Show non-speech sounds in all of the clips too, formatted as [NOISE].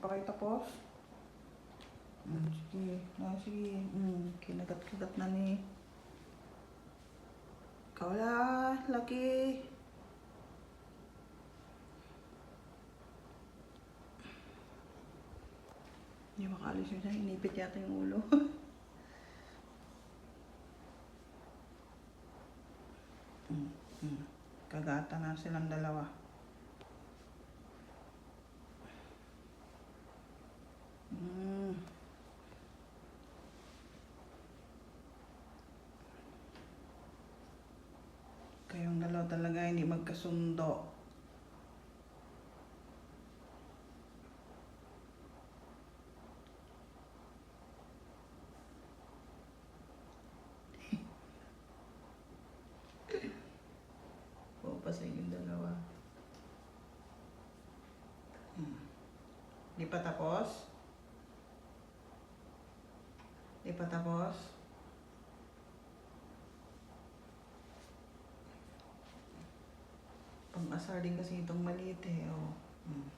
pa kayo tapos? Mm, sige. Ah, sige. Mm, kinagat-kagat na ni. Ikaw la, laki. Hindi makalis yun siya. Inipit yata yung ulo. [LAUGHS] mm, mm. Kagata na silang dalawa. Kayong dalawa talaga hindi magkasundo. Oo pa sa inyong dalawa. Hmm. Di pa tapos? Di pa tapos? Pang-asar din kasi itong maliit eh. Oh. Hmm.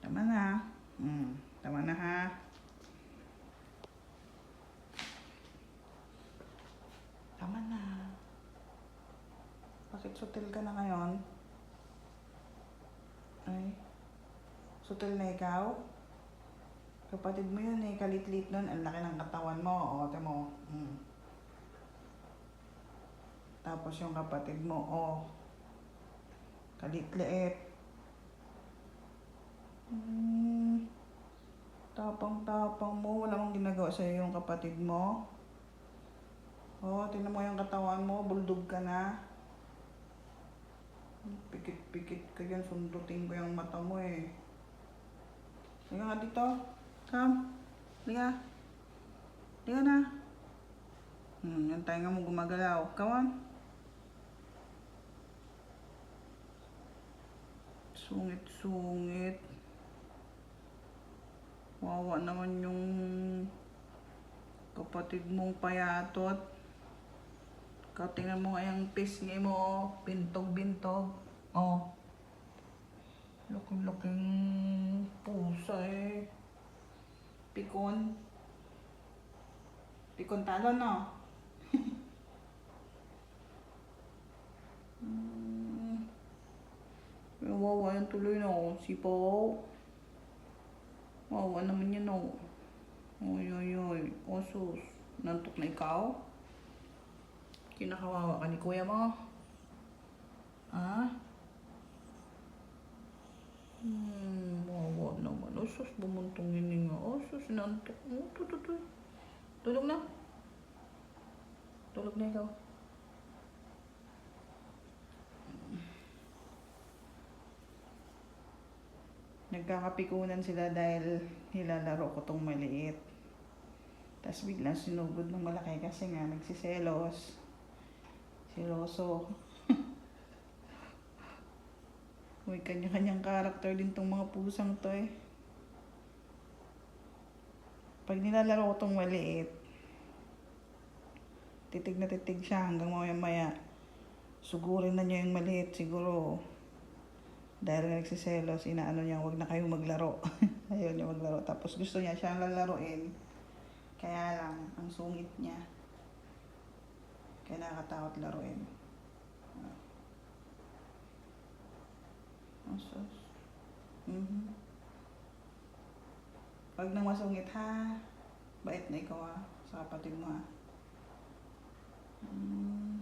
Tama na. Hmm. Tama na ha. Tama na. Bakit sutil ka na ngayon? Ay. Sutil na ikaw? Kapatid mo yun eh, kalit-lit nun. Ang laki ng katawan mo. O, mo. Hmm. Tapos yung kapatid mo, oh. Kalit-liit. Hmm. Tapang-tapang mo. Wala mong ginagawa sa'yo yung kapatid mo. Oh, tingnan mo yung katawan mo. Bulldog ka na. Pikit-pikit ka dyan. Sundutin ko yung mata mo eh. Liga nga dito. Come. Liga. Liga na. Hmm, yung tainga mo gumagalaw. Come on. Sungit-sungit. Wawa naman yung kapatid mong payatot. Ikaw, tingnan mo nga yung pisngi mo, oh. bintog-bintog. Oh. Laking-laking pusa eh. Pikon. Pikon talo, no? [LAUGHS] Hmm. Wawa yung tuloy, no? Sipaw. Wawa naman yun, no? Oy, oy, oy. Osus. Nantok na ikaw? Kinakawawa ka ni kuya mo? Ha? Hmm, naman. Osus, bumuntong yun nga. Osus, nantok. Oh, tututoy. Tulog na. Tulog na ikaw. Nagkakapikunan sila dahil nilalaro ko tong maliit. Tapos biglang sinugod ng malaki kasi nga nagsiselos. Siloso. [LAUGHS] May kanya-kanyang karakter din tong mga pusang to eh. Pag nilalaro ko tong maliit, titig na titig siya hanggang maya maya. Sugurin na niya yung maliit siguro. Dahil nga nagsiselos, inaano niya, wag na kayong maglaro. [LAUGHS] Ayaw niya maglaro. Tapos gusto niya siyang lalaroin. Kaya lang, ang sungit niya. Kaya nakakatakot laruin. Ang sus. Mhm. Wag nang masungit ha. Bait na ikaw ha. Sa kapatid mo ha. Mm.